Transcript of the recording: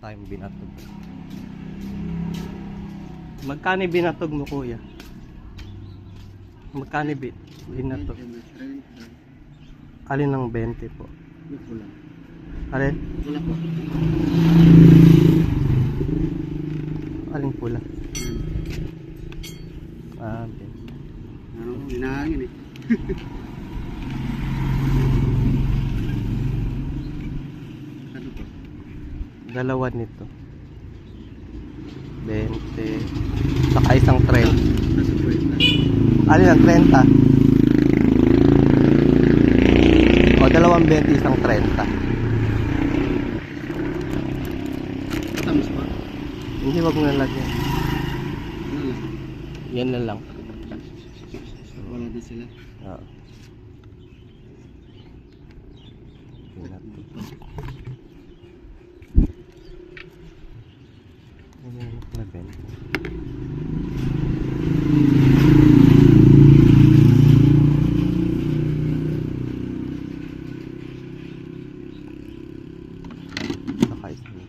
tayong binatog. Magkano binatog mo kuya? Magkano yung bi- binatog? Alin ng 20 po? Alin? Wala po. Alin pula? Ah, 20. Ano, hinahangin eh. ano to? Dalawa nito. 20. Saka isang tren. Nasa puweta. Alin ang 30? O, dalawang 20, isang 30. Tamas pa? Hindi, wag mo nalagyan. Ano lang? Yan na lang. Wala na sila. Oo. Binatog. Ano natin. Nakaisang